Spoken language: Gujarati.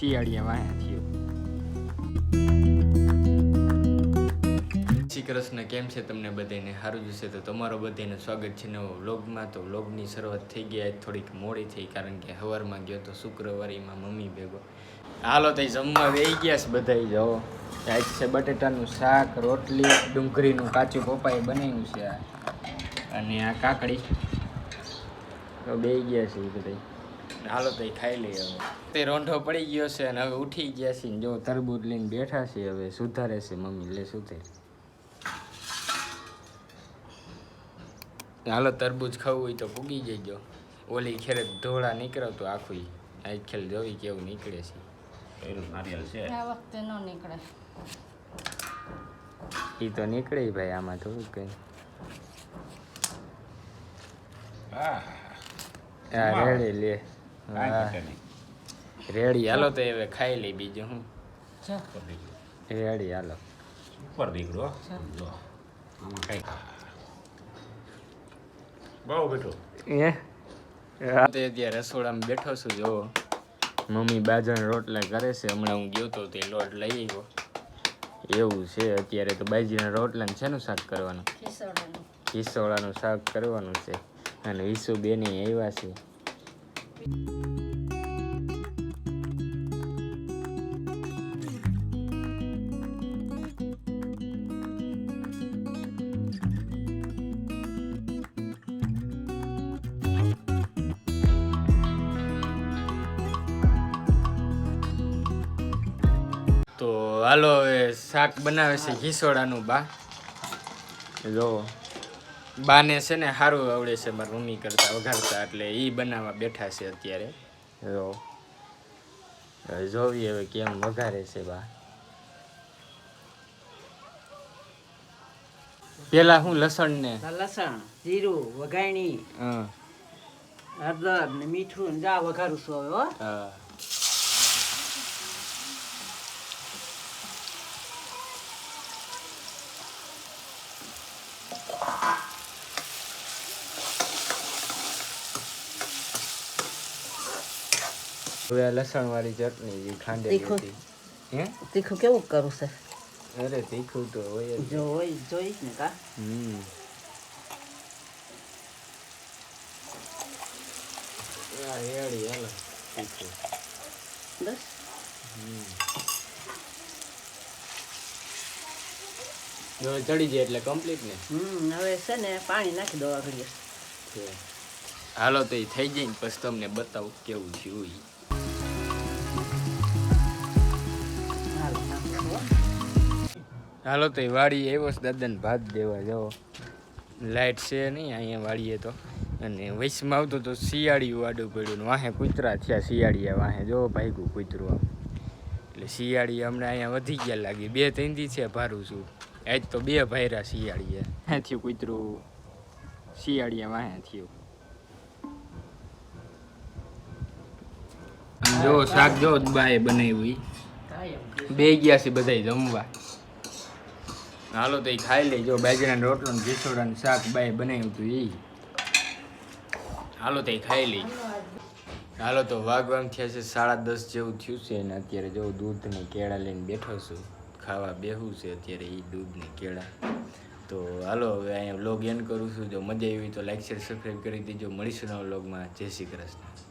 શિયાળીયા વાયા થયો શ્રી કૃષ્ણ, કેમ છે તમને બધાને સારું જશે તો તમારો બધાને સ્વાગત છે નવો વ્લોગમાં. તો વ્લોગની શરૂઆત થઈ આજ થોડીક મોડી થઈ કારણ કે સવારમાં ગયો તો શુક્રવારીમાં મમ્મી ભેગો. હાલો, તો જમવા વેઈ ગયા છે બધા જાઓ આજ છે બટેટાનું શાક, રોટલી, ડુંગળીનું કાચું પપ્પાએ બનાવ્યું છે અને આ કાકડી. તો બે ગયા છે એ બધા હાલો તો ખાઈ લઈએ હવે. તે રોંઢો પડી ગયો છે અને હવે ઉઠી ગયા છે જો તરબૂજ લઈને બેઠા છે હવે સુધારે છે મમ્મી લે સુધે. હાલો તરબૂજ ખાવું હોય તો પૂગી જજો. ઓલી ખેરે ધોળા નીકળ્યો આખું આજ ખેલ જોવી કેવું નીકળે છે. પેલું છે. આ વખતે ન નીકળે. એ તો નીકળે ભાઈ આમાં થોડુંક કઈ. હા. હા રેડી લે. રેડી હાલો તો હવે ખાઈ લઈ બીજું હું? રેડી હાલો. ઉપર દીકરો જો આમાં કઈ બહુ બેઠો એ તે અત્યારે રસોડામાં બેઠો છું જો. મમ્મી બાજરાના રોટલા કરે છે. હમણાં હું ગયો તો તે લોટ લઈ આવ્યો. એવું છે અત્યારે તો બાજરાના રોટલાને શેનું શાક કરવાનું? ખીસોડાનું શાક કરવાનું છે. અને વિસુ બેની આવ્યા છે. તો હાલો હવે શાક બનાવે છે ઘીસોડાનું બા. જો બાને છે ને સારું આવડે છે મારી મમ્મી કરતા વઘારતા એટલે એ બનાવવા બેઠા છે અત્યારે. જો. હવે જોવી હવે કેમ વઘારે છે બા. પેલા હું લસણ ને? લસણ જીરું વઘાણી હં, હળદર ને મીઠું જા વઘારું છું હવે હો. હવે આ લસણ વાળી ચટણી જે ખાંડેલી તીખું? હતી. હે? તીખું કેવું કરું છે? અરે તીખું તો હોય જ. હોય જોઈશ ને કા? હમ. આ હાલો. તીખું બસ હવે ચડી જાય એટલે કમ્પ્લીટ ને? હમ હવે છે ને પાણી નાખી દો આગળ હાલો તો એ થઈ જાય ને પછી તમને બતાવું કેવું થયું હાલો તો વાડી આવ્યો છે દાદાને ભાત દેવા જાઓ. લાઇટ છે નહીં અહીંયા વાડીએ તો. અને વૈશમાં આવતો તો શિયાળીયું આડું પડ્યું ને વાહે કૂતરા થયા શિયાળીયા વાહે. જો ભાગ્યું કૂતરું આમ. એટલે શિયાળી હમણાં અહીંયા વધી ગયા લાગી. બે ત્રણ દી છે ભારું છું. આજ તો બે ભાયરા શિયાળીએ. હે થયું કૂતરું? શિયાળીએ વાહે થયું. જો શાક જો બાએ બનાવ્યું બે ગયા છે બધાય જમવા. હાલો તો એ ખાઈ લેજો. બાજરાનો રોટલો ને ઘીસોડાનું શાક બાય બનાવ્યું હતું એ હાલો તો એ ખાઈ લઈ. હાલો તો વાગવામ થયા છે સાડા દસ જેવું થયું છે અને અત્યારે જો દૂધ ને કેળા લઈને બેઠો છું. ખાવા બેહું છે અત્યારે એ દૂધ ને કેળા. તો હાલો હવે અહીંયા વ્લોગ એન્ડ કરું છું. જો મજા આવી તો લાઈક શેર સબસ્ક્રાઈબ કરી દેજો. મળીશું નવા વ્લોગમાં જય શ્રી કૃષ્ણ.